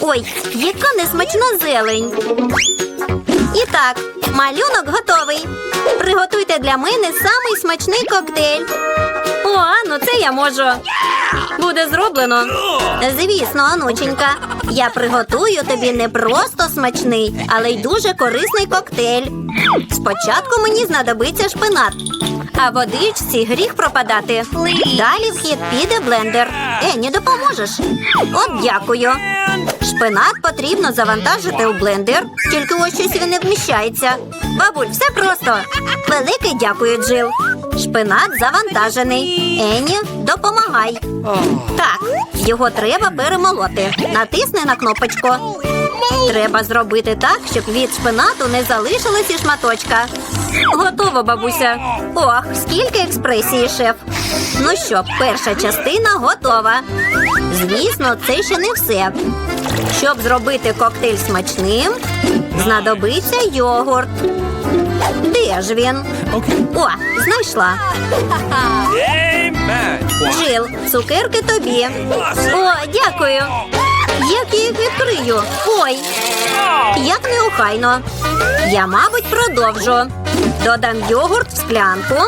Ой, яка несмачна зелень. І так, малюнок готовий. Приготуйте для мене самий смачний коктейль. О, ну це я можу. Буде зроблено. Звісно, онученька. Я приготую тобі не просто смачний, але й дуже корисний коктейль. Спочатку мені знадобиться шпинат, а водичці гріх пропадати. Далі в хід піде блендер. Ені, допоможеш? От дякую. Шпинат потрібно завантажити у блендер, тільки ось щось він не вміщається. Бабуль, все просто. Велике дякую, Джил. Шпинат завантажений. Ені, допомагай. Так, його треба перемолоти. Натисни на кнопочку. Треба зробити так, щоб від шпинату не залишилось і шматочка. Готово, бабуся. Ох, скільки експресії, шеф. Ну що, перша частина готова. Звісно, це ще не все. Щоб зробити коктейль смачним, знадобиться йогурт. Де ж він? О, знайшла. Джил, цукерки тобі. О, дякую. Як я їх відкрию? Ой, як неохайно. Я, мабуть, продовжу. Додам йогурт в склянку,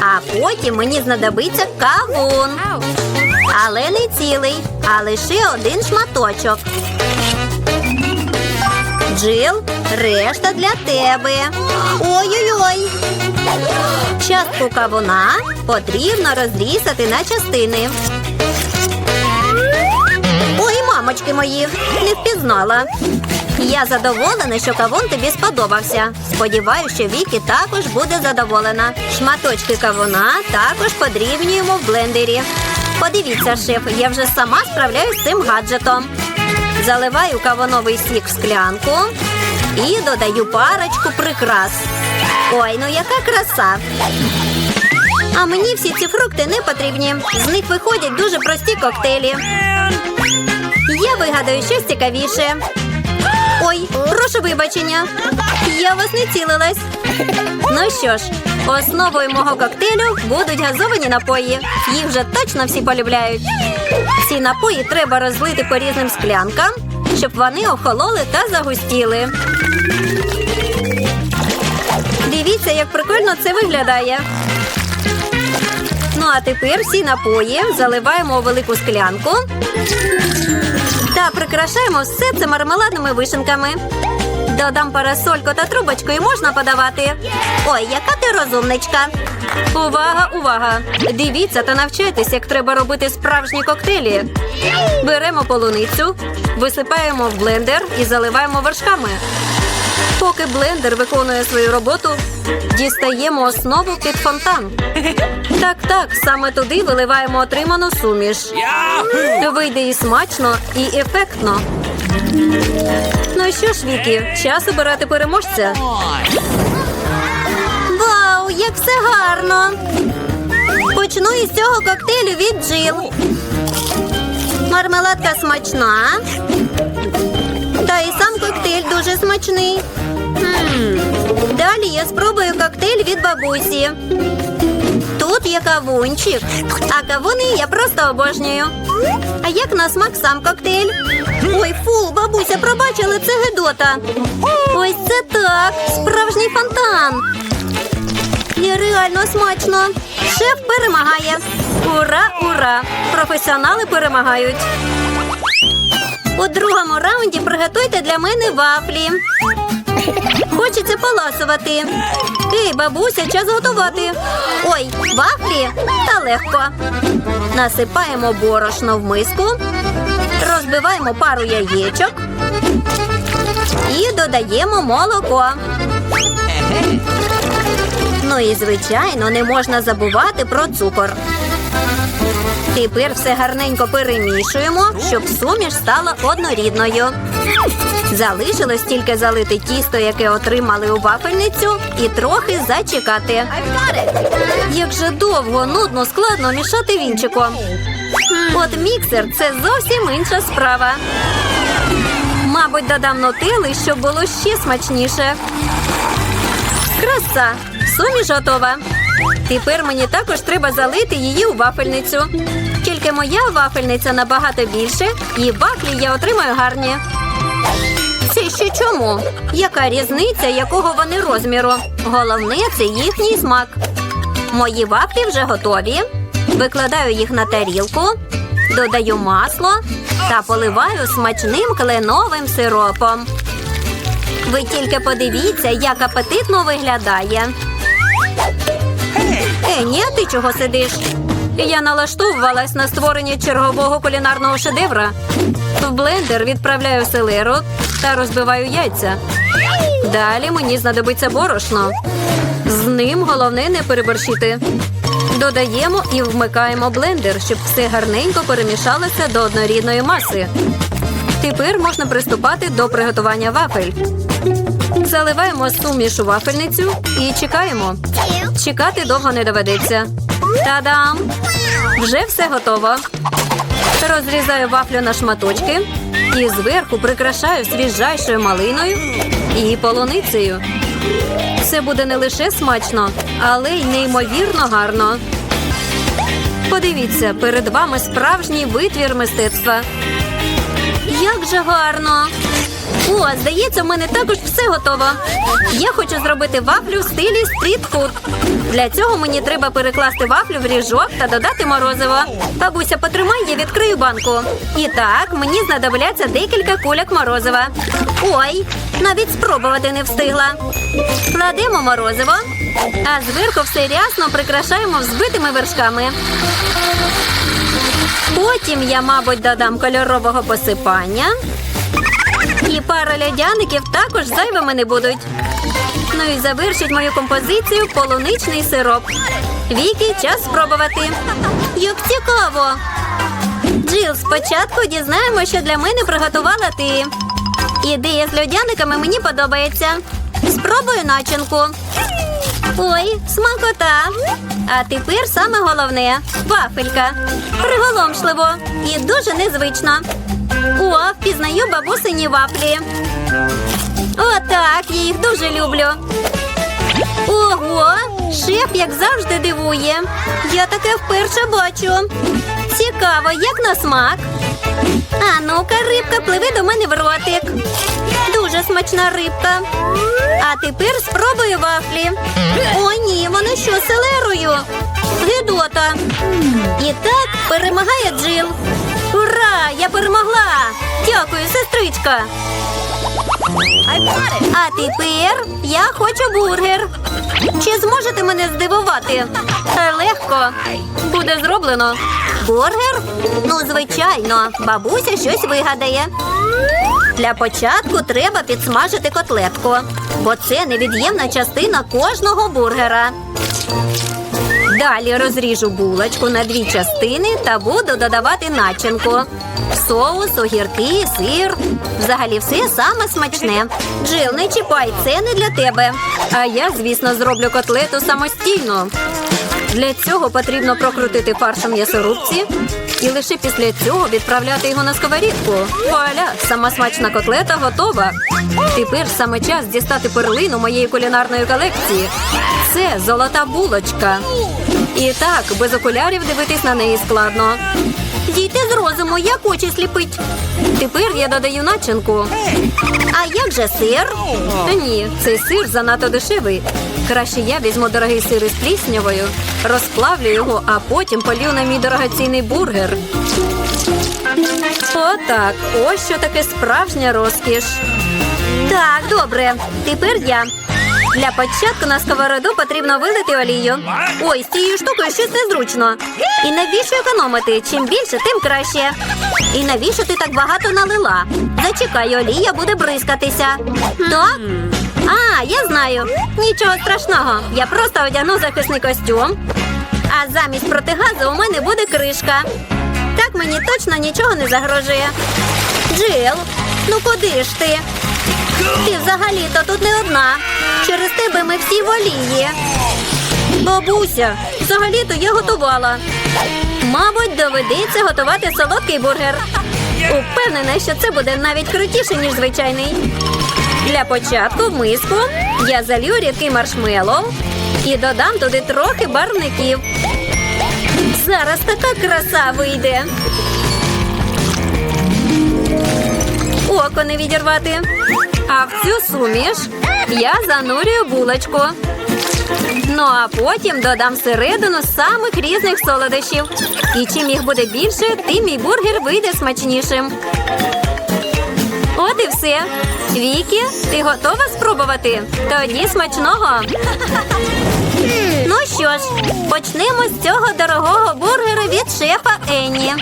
а потім мені знадобиться кавун. Але не цілий, а лише один шматочок. Джил, решта для тебе. Ой-ой-ой. Частку кавуна потрібно розрізати на частини. Мамочки мої, не впізнала. Я задоволена, що кавун тобі сподобався. Сподіваюся, що Вікі також буде задоволена. Шматочки кавуна також подрібнюємо в блендері. Подивіться, шеф, я вже сама справляюсь з цим гаджетом. Заливаю кавуновий сік в склянку і додаю парочку прикрас. Ой, ну яка краса! А мені всі ці фрукти не потрібні. З них виходять дуже прості коктейлі. Я вигадаю щось цікавіше. Ой, прошу вибачення. Я вас не цілилась. Ну що ж, основою мого коктейлю будуть газовані напої. Їх вже точно всі полюбляють. Ці напої треба розлити по різним склянкам, щоб вони охололи та загустіли. Дивіться, як прикольно це виглядає. Ну а тепер всі напої заливаємо у велику склянку та прикрашаємо все це мармеладними вишенками. Додам парасольку та трубочку і можна подавати. Ой, яка ти розумничка. Увага, увага! Дивіться та навчайтесь, як треба робити справжні коктейлі. Беремо полуницю, висипаємо в блендер і заливаємо вершками. Поки блендер виконує свою роботу, дістаємо основу під фонтан. Так, так, саме туди виливаємо отриману суміш. Вийде і смачно, і ефектно. Ну що ж, Вікі, час обирати переможця. Як все гарно! Почну із цього коктейлю від Джил. Мармеладка смачна. Та і сам коктейль дуже смачний. Далі я спробую коктейль від бабусі. Тут є кавунчик, а кавуни я просто обожнюю. А як на смак сам коктейль? Ой, фу, бабуся, пробачили, це гидота. Ось це так, справжній фонтан. І реально смачно. Шеф перемагає. Ура, ура! Професіонали перемагають. У другому раунді приготуйте для мене вафлі. Хочеться поласувати. Ей, бабуся, час готувати. Ой, вафлі та легко. Насипаємо борошно в миску, розбиваємо пару яєчок і додаємо молоко. Ну і звичайно, не можна забувати про цукор. Тепер все гарненько перемішуємо, щоб суміш стала однорідною. Залишилось тільки залити тісто, яке отримали у вафельницю, і трохи зачекати. Як же довго, нудно, складно мішати вінчиком. От міксер це зовсім інша справа. Мабуть, додам нутели, щоб було ще смачніше. Краса! Суміш готова. Тепер мені також треба залити її у вафельницю. Тільки моя вафельниця набагато більше, і вафлі я отримаю гарні. Це ще чому? Яка різниця, якого вони розміру? Головне це їхній смак. Мої вафлі вже готові. Викладаю їх на тарілку, додаю масло та поливаю смачним кленовим сиропом. Ви тільки подивіться, як апетитно виглядає. Ені, а ти чого сидиш? Я налаштовувалась на створення чергового кулінарного шедевра. В блендер відправляю селеру та розбиваю яйця. Далі мені знадобиться борошно. З ним головне не переборщити. Додаємо і вмикаємо блендер, щоб все гарненько перемішалося до однорідної маси. Тепер можна приступати до приготування вафель. Заливаємо суміш у вафельницю і чекаємо. Чекати довго не доведеться. Та-дам! Вже все готово. Розрізаю вафлю на шматочки і зверху прикрашаю свіжайшою малиною і полуницею. Це буде не лише смачно, але й неймовірно гарно. Подивіться, перед вами справжній витвір мистецтва. Як же гарно! О, здається, в мене також все готово. Я хочу зробити вафлю в стилі стрітфуд. Для цього мені треба перекласти вафлю в ріжок та додати морозиво. Бабуся, потримай, я відкрию банку. І так, мені знадобляться декілька кульок морозива. Ой, навіть спробувати не встигла. Кладемо морозиво, а зверху все рясно прикрашаємо взбитими вершками. Потім я, мабуть, додам кольорового посипання. І пара льодяників також зайвими не будуть. Ну і завершить мою композицію полуничний сироп. Вікі, час спробувати. Як цікаво. Джил, спочатку дізнаємо, що для мене приготувала ти. Ідея з льодяниками мені подобається. Спробую начинку. Ой, смакота. А тепер саме головне вафелька. Приголомшливо і дуже незвично. О, впізнаю бабусині вафлі. Отак, я їх дуже люблю. Ого, шеф, як завжди, дивує. Я таке вперше бачу. Цікаво, як на смак. А ну-ка, рибка, пливи до мене в ротик. Дуже смачна рибка. А тепер спробую вафлі. О, ні, вона що, селерою? Гидота. І так перемагає Джил. Ура! Я перемогла! Дякую, сестричка. А тепер я хочу бургер. Чи зможете мене здивувати? Легко. Буде зроблено. Бургер? Ну, звичайно, бабуся щось вигадає. Для початку треба підсмажити котлетку, бо це невід'ємна частина кожного бургера. Далі розріжу булочку на дві частини та буду додавати начинку. Соус, огірки, сир. Взагалі все саме смачне. Джил, не чіпай, це не для тебе. А я, звісно, зроблю котлету самостійно. Для цього потрібно прокрутити фаршем м'ясорубці і лише після цього відправляти його на сковорідку. Вуаля, сама смачна котлета готова. Тепер саме час дістати перлину моєї кулінарної колекції. Це золота булочка. І так, без окулярів дивитись на неї складно. Дійте з розуму, як очі сліпить. Тепер я додаю начинку. А як же сир? Та ні, цей сир занадто дешевий. Краще я візьму дорогий сир із пліснявою, розплавлю його, а потім полью на мій дорогоцінний бургер. Отак. Ось що таке справжня розкіш. Так, добре. Тепер я. Для початку на сковороду потрібно вилити олію. Ой, з цією штукою щось незручно. І навіщо економити? Чим більше, тим краще. І навіщо ти так багато налила? Зачекай, олія буде бризкатися. Так? А, я знаю. Нічого страшного. Я просто одягну захисний костюм. А замість протигазу у мене буде кришка. Так мені точно нічого не загрожує. Джил, ну куди ж ти? Ти взагалі-то тут не одна. Через тебе ми всі в олії. Бабуся, взагалі-то я готувала. Мабуть, доведеться готувати солодкий бургер. Упевнена, що це буде навіть крутіше, ніж звичайний. Для початку в миску я залью рідкий маршмеллоу і додам туди трохи барвників. Зараз така краса вийде. Око не відірвати. А в цю суміш я занурюю булочку. Ну а потім додам всередину самих різних солодощів. І чим їх буде більше, тим мій бургер вийде смачнішим. От і все. Вікі, ти готова спробувати? Тоді смачного. Що ж, почнемо з цього дорогого бургера від шефа Енні.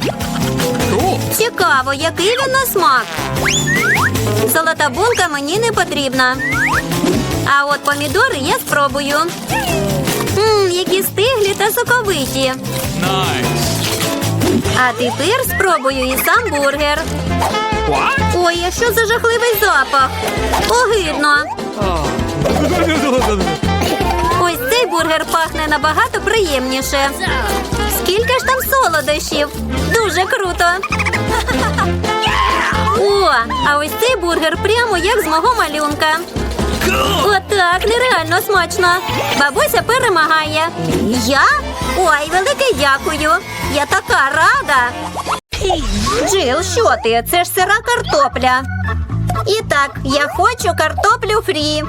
Цікаво, який він на смак. Золота булка мені не потрібна. А от помідори я спробую. Ммм, які стиглі та соковиті. А тепер спробую і сам бургер. Ой, а що за жахливий запах? Огидно. Цей бургер пахне набагато приємніше. Скільки ж там солодощів? Дуже круто. О, а ось цей бургер прямо як з мого малюнка. Отак, нереально смачно. Бабуся перемагає. Я? Ой, велике дякую. Я така рада. Джил, що ти? Це ж сира картопля. І так, я хочу картоплю фрі.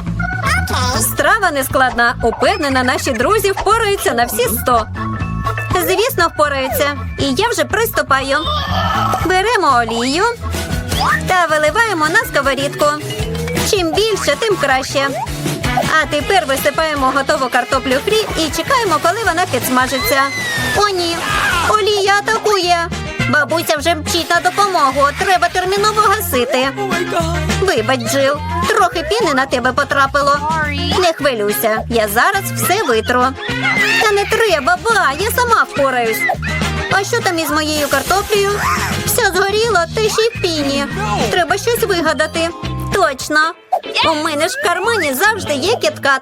Страва нескладна. Упевнена, наші друзі впораються на всі сто. Звісно, впораються. І я вже приступаю. Беремо олію та виливаємо на сковорідку. Чим більше, тим краще. А тепер висипаємо готову картоплю фрі і чекаємо, коли вона підсмажиться. О, ні, олія атакує. Бабуся вже мчить на допомогу. Треба терміново гасити. Вибач, Джил, трохи піни на тебе потрапило. Не хвилюйся, я зараз все витру. Та не треба, ба, я сама впораюсь. А що там із моєю картоплею? Все згоріло, та ще й піні. Треба щось вигадати. Точно. У мене ж в кармані завжди є кіткат.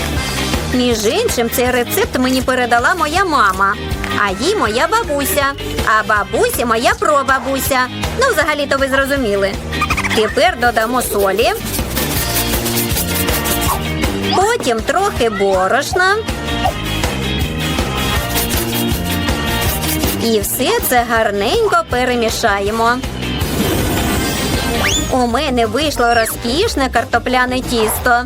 Між іншим, цей рецепт мені передала моя мама, а їй моя бабуся, а бабусі моя прабабуся. Ну, взагалі-то ви зрозуміли. Тепер додамо солі. Потім трохи борошна. І все це гарненько перемішаємо. У мене вийшло розкішне картопляне тісто.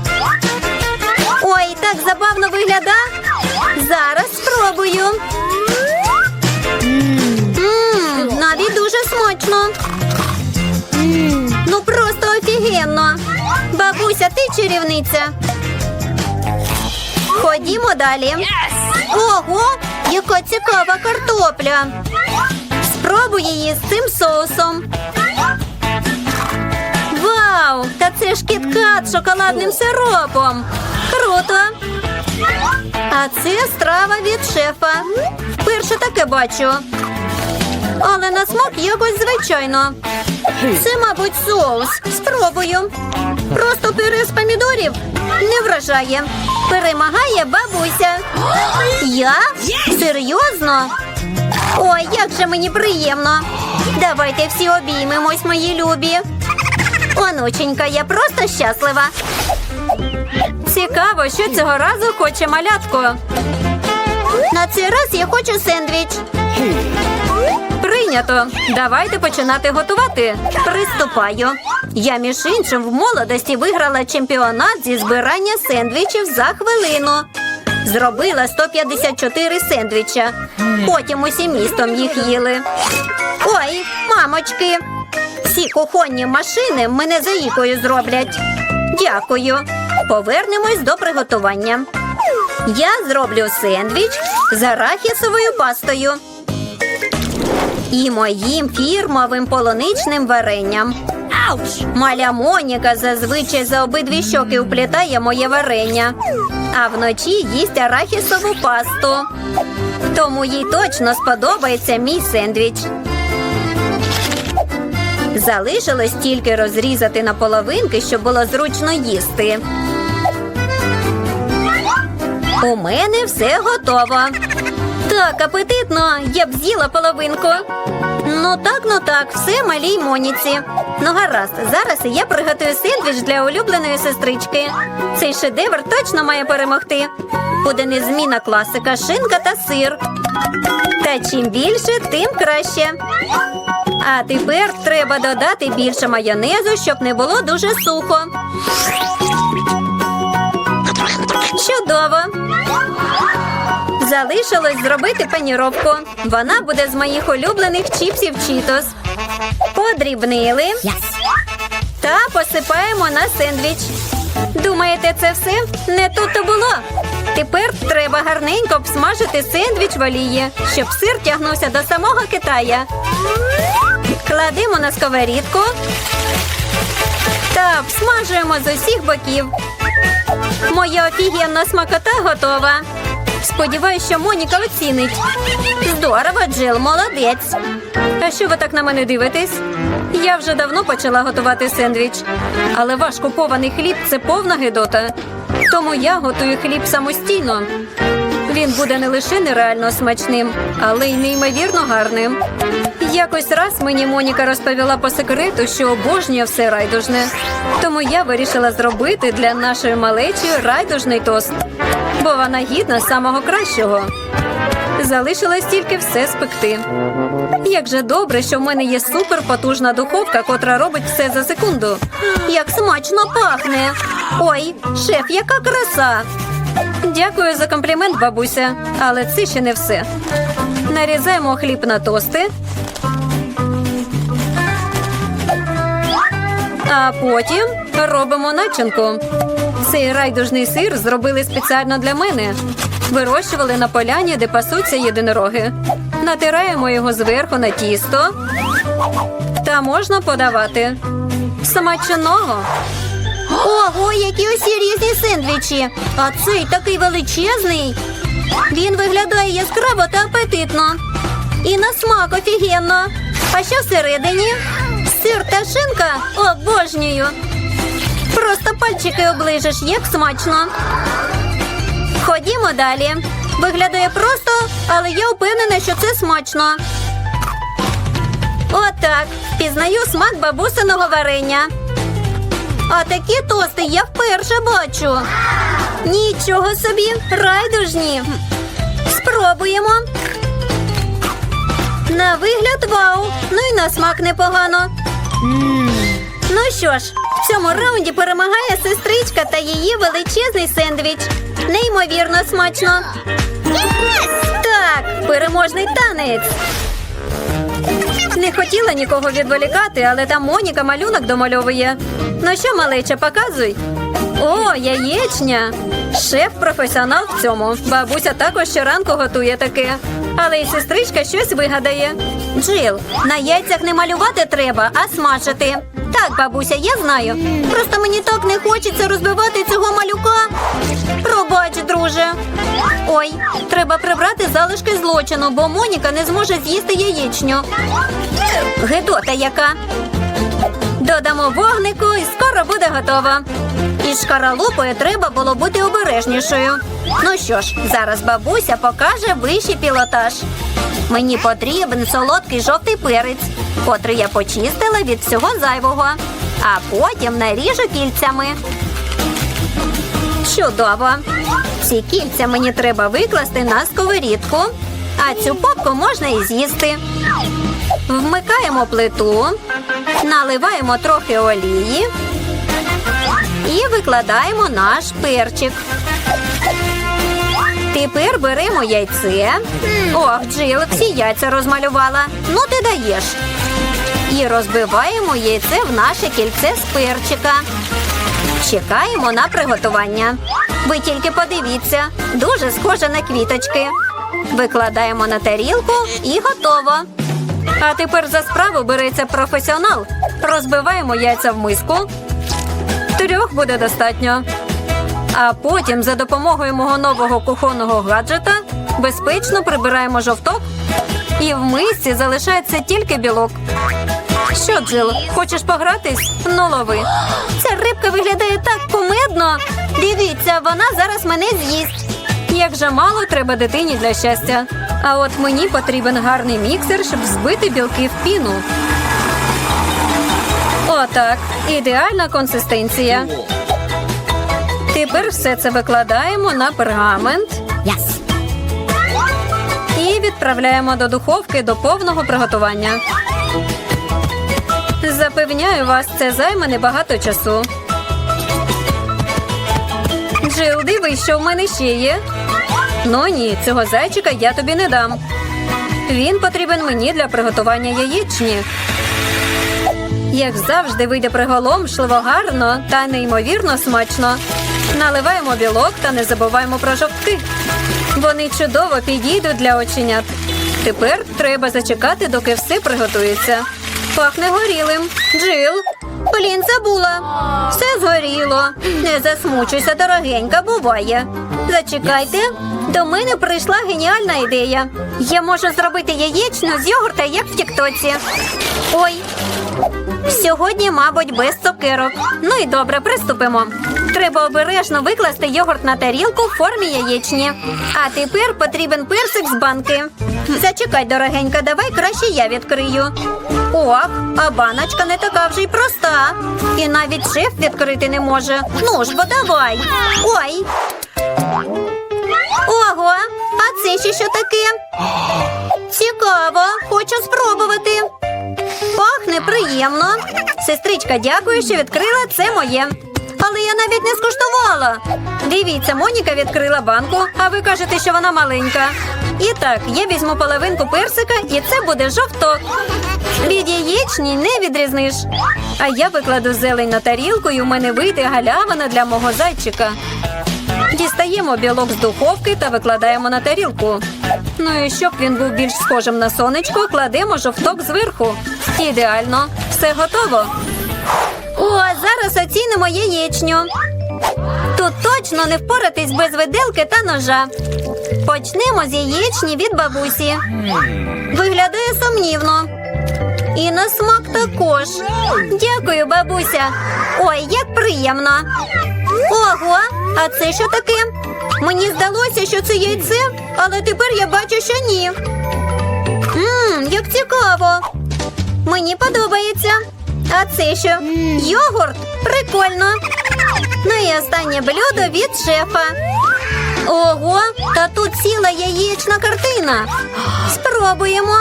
Ой, так забавно вигляда. Зараз спробую. Мм, навіть дуже смачно. Ну просто офігенно. Бабуся, ти чарівниця. Ходімо далі. Ого, яка цікава картопля. Спробуй її з цим соусом. Вау! Та це ж кіткат з шоколадним сиропом. Круто! А це страва від шефа. Вперше таке бачу. Але на смак якось звичайно. Це, мабуть, соус. Спробую. Просто пюре з помідорів не вражає. Перемагає бабуся. Я? Серйозно? Ой, як же мені приємно. Давайте всі обіймемось, мої любі. Онученька, я просто щаслива. Цікаво, що цього разу хоче малятко. На цей раз я хочу сендвіч. Прийнято. Давайте починати готувати. Приступаю. Я, між іншим, в молодості виграла чемпіонат зі збирання сендвічів за хвилину. Зробила 154 сендвіча. Потім усім містом їх їли. Ой, мамочки. Всі кухонні машини мене заїкою зроблять. Дякую. Повернемось до приготування. Я зроблю сендвіч з арахісовою пастою і моїм фірмовим полуничним варенням. Маля Моніка зазвичай за обидві щоки уплітає моє варення, а вночі їсть арахісову пасту. Тому їй точно сподобається мій сендвіч. Залишилось тільки розрізати на половинки, щоб було зручно їсти. У мене все готово. Так, апетитно, я б з'їла половинку. Ну так, ну так, все малій Моніці. Ну гаразд, зараз я приготую сендвіч для улюбленої сестрички. Цей шедевр точно має перемогти. Буде незмінна класика, шинка та сир. Та чим більше, тим краще. А тепер треба додати більше майонезу, щоб не було дуже сухо. Чудово! Залишилось зробити паніровку. Вона буде з моїх улюблених чіпсів Чітос. Подрібнили та посипаємо на сендвіч. Думаєте, це все? Не тут то було. Тепер треба гарненько обсмажити сендвіч в олії, щоб сир тягнувся до самого Китая. Кладемо на сковорідку та обсмажуємо з усіх боків. Моя офігенна смакота готова. Сподіваюсь, що Моніка оцінить. Здорово, Джил, молодець. А що ви так на мене дивитесь? Я вже давно почала готувати сендвіч, але ваш купований хліб це повна гидота. Тому я готую хліб самостійно. Він буде не лише нереально смачним, але й неймовірно гарним. Якось раз мені Моніка розповіла по секрету, що обожнює все райдужне. Тому я вирішила зробити для нашої малечі райдужний тост, бо вона гідна самого кращого. Залишилось тільки все спекти. Як же добре, що в мене є суперпотужна духовка, котра робить все за секунду. Як смачно пахне. Ой, шеф, яка краса! Дякую за комплімент, бабуся, але це ще не все. Нарізаємо хліб на тости. А потім робимо начинку. Цей райдужний сир зробили спеціально для мене. Вирощували на поляні, де пасуться єдинороги. Натираємо його зверху на тісто. Та можна подавати. Смачного. Ого, які усі різні сендвічі. А цей такий величезний. Він виглядає яскраво та апетитно. І на смак офігенно. А що всередині? Сир та шинка? Обожнюю. Просто пальчики оближеш, як смачно. Ходімо далі. Виглядає просто, але я впевнена, що це смачно. Отак. Пізнаю смак бабусиного варення. А такі тости я вперше бачу. Нічого собі, райдужні. Спробуємо. На вигляд вау. Ну і на смак непогано. Ну що ж, в цьому раунді перемагає сестричка та її величезний сендвіч. Неймовірно смачно. Так, переможний танець. Не хотіла нікого відволікати, але там Моніка малюнок домальовує. Ну що, малеча, показуй. О, яєчня. Шеф професіонал в цьому. Бабуся також щоранку готує таке. Але й сестричка щось вигадає. Джил, на яйцях не малювати треба, а смажити. Так, бабуся, я знаю. Просто мені так не хочеться розбивати цього малюка. Пробач, друже. Ой, треба прибрати залишки злочину, бо Моніка не зможе з'їсти яєчню. Гедота яка. Додамо вогнику і скоро буде готова. Із шкаралупою треба було бути обережнішою. Ну що ж, зараз бабуся покаже вищий пілотаж. Мені потрібен солодкий жовтий перець, котрий я почистила від всього зайвого, а потім наріжу кільцями. Чудово! Ці кільця мені треба викласти на сковорідку, а цю попку можна і з'їсти. Вмикаємо плиту, наливаємо трохи олії і викладаємо наш перчик. Тепер беремо яйце. Ох, Джил, всі яйця розмалювала. Ну ти даєш. І розбиваємо яйце в наше кільце з перчика. Чекаємо на приготування. Ви тільки подивіться, дуже схоже на квіточки. Викладаємо на тарілку і готово. А тепер за справу береться професіонал. Розбиваємо яйця в миску. Трьох буде достатньо. А потім за допомогою мого нового кухонного гаджета безпечно прибираємо жовток, і в мисці залишається тільки білок. Що, Джил, хочеш погратись? Ну лови. Ця рибка виглядає так кумедно. Дивіться, вона зараз мене з'їсть. Як же мало треба дитині для щастя. А от мені потрібен гарний міксер, щоб збити білки в піну. Отак. Ідеальна консистенція. Тепер все це викладаємо на пергамент. І відправляємо до духовки до повного приготування. Запевняю вас, це займе небагато часу. Джил, дивись, що в мене ще є. Ну ні, цього зайчика я тобі не дам. Він потрібен мені для приготування яєчні. Як завжди, вийде приголомшливо гарно та неймовірно смачно. Наливаємо білок та не забуваємо про жовтки. Вони чудово підійдуть для оченят. Тепер треба зачекати, доки все приготується. Пахне горілим. Джил. Блін, забула. Все згоріло. Не засмучуйся, дорогенька, буває. Зачекайте. До мене прийшла геніальна ідея. Я можу зробити яєчню з йогурта, як в тіктоці. Ой, Сьогодні, мабуть, без цукерок. Ну і добре, приступимо. Треба обережно викласти йогурт на тарілку в формі яєчні. А тепер потрібен персик з банки. Зачекай, дорогенька, давай краще я відкрию. Ох, а баночка не така вже й проста. І навіть шеф відкрити не може. Ну ж, бо давай. Ой. Ого, а це ще що таке? Цікаво, хочу спробувати. Пахне приємно. Сестричка, дякую, що відкрила це моє. Але я навіть не скуштувала. Дивіться, Моніка відкрила банку, а ви кажете, що вона маленька. І так, я візьму половинку персика, і це буде жовток. Від яєчні не відрізниш. А я викладу зелень на тарілку, і у мене вийде галявина для мого зайчика. Дістаємо білок з духовки та викладаємо на тарілку. Ну і щоб він був більш схожим на сонечко, кладемо жовток зверху. Ідеально, все готово. О, зараз оцінимо яєчню. Тут точно не впоратись без виделки та ножа. Почнемо з яєчні від бабусі. Виглядає сумнівно. І на смак також. Дякую, бабуся. Ой, як приємно. Ого, а це що таке? Мені здалося, що це яйце, але тепер я бачу, що ні. Ммм, як цікаво. Мені подобається. А це що? Йогурт? Прикольно. Ну і останнє блюдо від шефа. Ого, та тут ціла яєчна картина. Спробуємо.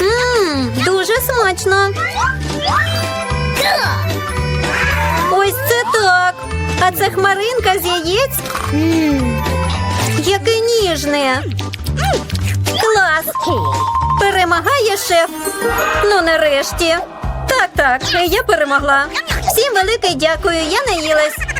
Ммм, дуже смачно. Так. А це хмаринка з яєць? Яке ніжне. Клас. Перемагає шеф. Ну, нарешті. Так, так, я перемогла. Всім велике дякую, я наїлась.